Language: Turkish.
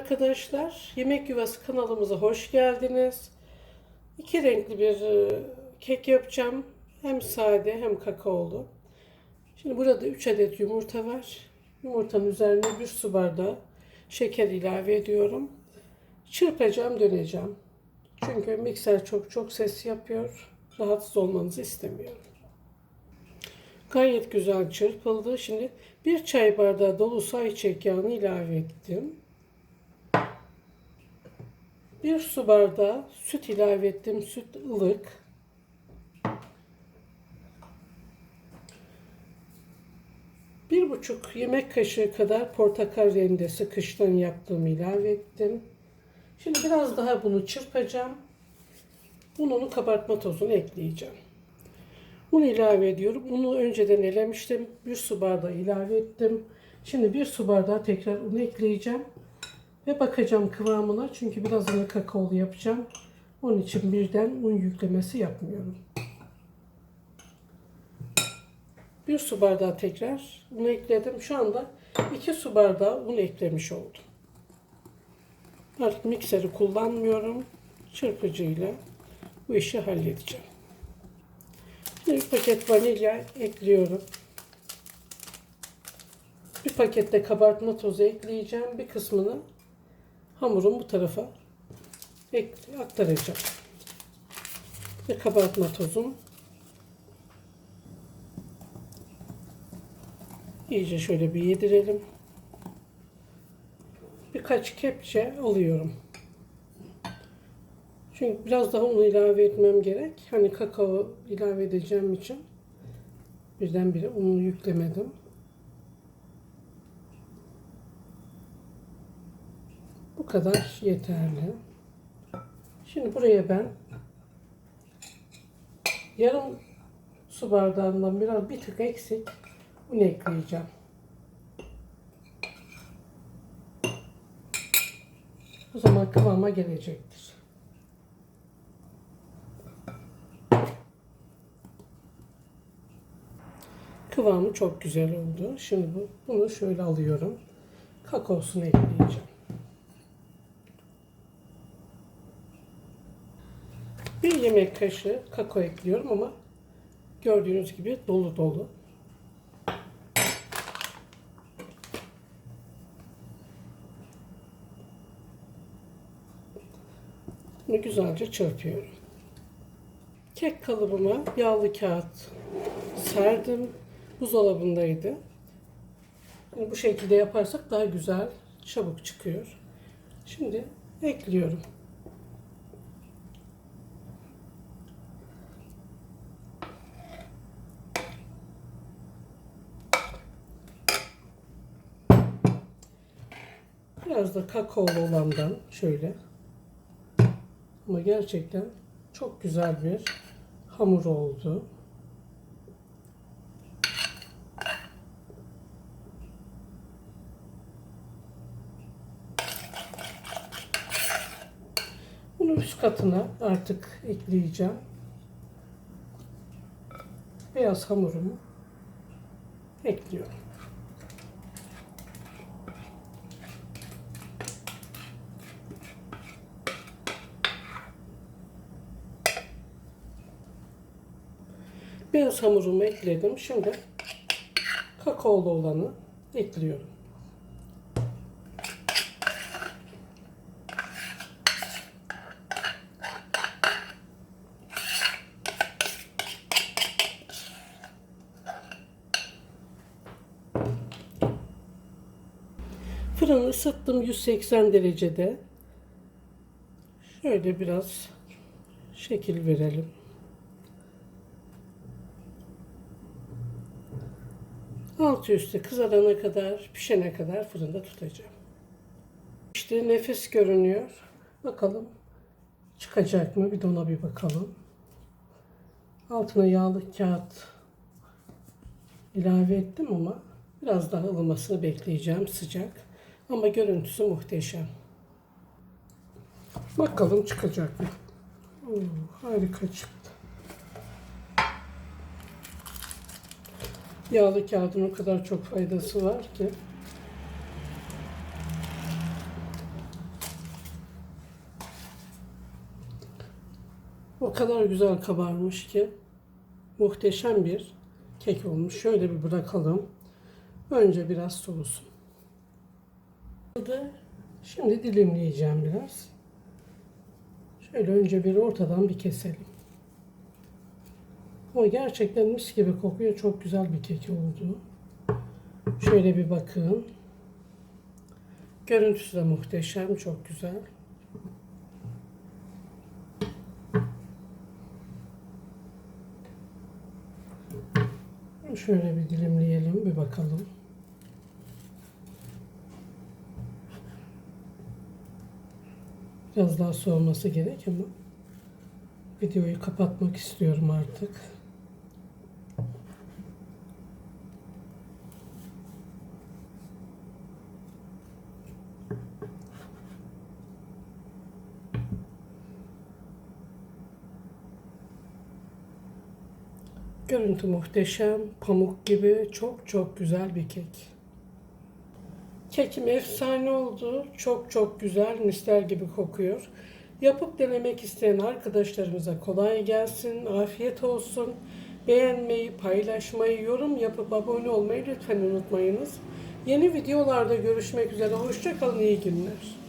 Arkadaşlar Yemek Yuvası kanalımıza hoş geldiniz. İki renkli bir e, kek yapacağım. Hem sade hem kakaolu. Şimdi burada 3 adet yumurta var. Yumurtanın üzerine bir su bardağı şeker ilave ediyorum. Çırpacağım döneceğim. Çünkü mikser çok çok ses yapıyor. Rahatsız olmanızı istemiyorum. Gayet güzel çırpıldı. Şimdi bir çay bardağı dolusu ayçiçek yağını ilave ettim. Bir su bardağı süt ilave ettim. Süt ılık. Bir buçuk yemek kaşığı kadar portakal rendesi kıştan yaptığımı ilave ettim. Şimdi biraz daha bunu çırpacağım. Ununu kabartma tozunu ekleyeceğim. Un ilave ediyorum. Unu önceden elemiştim. Bir su bardağı ilave ettim. Şimdi bir su bardağı tekrar un ekleyeceğim. Ve bakacağım kıvamına. Çünkü birazını kakaolu yapacağım. Onun için birden un yüklemesi yapmıyorum. Bir su bardağı tekrar un ekledim. Şu anda iki su bardağı un eklemiş oldum. Artık mikseri kullanmıyorum. Çırpıcıyla bu işi halledeceğim. Bir paket vanilya ekliyorum. Bir pakette kabartma tozu ekleyeceğim. Bir kısmını hamurun bu tarafa aktaracağım. Ve kabartma tozum. İyice şöyle bir yedirelim. Birkaç kepçe alıyorum. Çünkü biraz daha un ilave etmem gerek. Hani kakao ilave edeceğim için birdenbire unu yüklemedim. Bu kadar yeterli. Şimdi buraya ben yarım su bardağından biraz bir tık eksik un ekleyeceğim. O zaman kıvama gelecektir. Kıvamı çok güzel oldu. Şimdi bu, bunu şöyle alıyorum. Kakaosunu ekleyeceğim. Bir yemek kaşığı kakao ekliyorum ama gördüğünüz gibi dolu dolu. Bunu güzelce çırpıyorum. Kek kalıbıma yağlı kağıt serdim. Buzdolabındaydı. Bu şekilde yaparsak daha güzel, çabuk çıkıyor. Şimdi ekliyorum. Biraz da kakaolu olandan şöyle. Ama gerçekten çok güzel bir hamur oldu. Bunu üst katına artık ekleyeceğim. Beyaz hamurumu ekliyorum. Beyaz hamurumu ekledim. Şimdi kakaolu olanı ekliyorum. Fırını ısıttım 180 derecede. Şöyle biraz şekil verelim. Altı üstü kızarana kadar, pişene kadar fırında tutacağım. İşte nefis görünüyor. Bakalım çıkacak mı? Bir de ona bir bakalım. Altına yağlı kağıt ilave ettim ama biraz daha ılımasını bekleyeceğim sıcak. Ama görüntüsü muhteşem. Bakalım çıkacak mı? Oo, harika çıktı. Yağlı kağıdın o kadar çok faydası var ki. O kadar güzel kabarmış ki muhteşem bir kek olmuş. Şöyle bir bırakalım. Önce biraz soğusun. Şimdi dilimleyeceğim biraz. Şöyle önce bir ortadan bir keselim. Ama gerçekten mis gibi kokuyor. Çok güzel bir kek oldu. Şöyle bir bakın. Görüntüsü de muhteşem. Çok güzel. Şöyle bir dilimleyelim. Bir bakalım. Biraz daha soğuması gerek ama videoyu kapatmak istiyorum artık. Görüntü muhteşem, pamuk gibi çok çok güzel bir kek. Kekim efsane oldu. Çok çok güzel, misler gibi kokuyor. Yapıp denemek isteyen arkadaşlarımıza kolay gelsin, afiyet olsun. Beğenmeyi, paylaşmayı, yorum yapıp abone olmayı lütfen unutmayınız. Yeni videolarda görüşmek üzere. Hoşçakalın, iyi günler.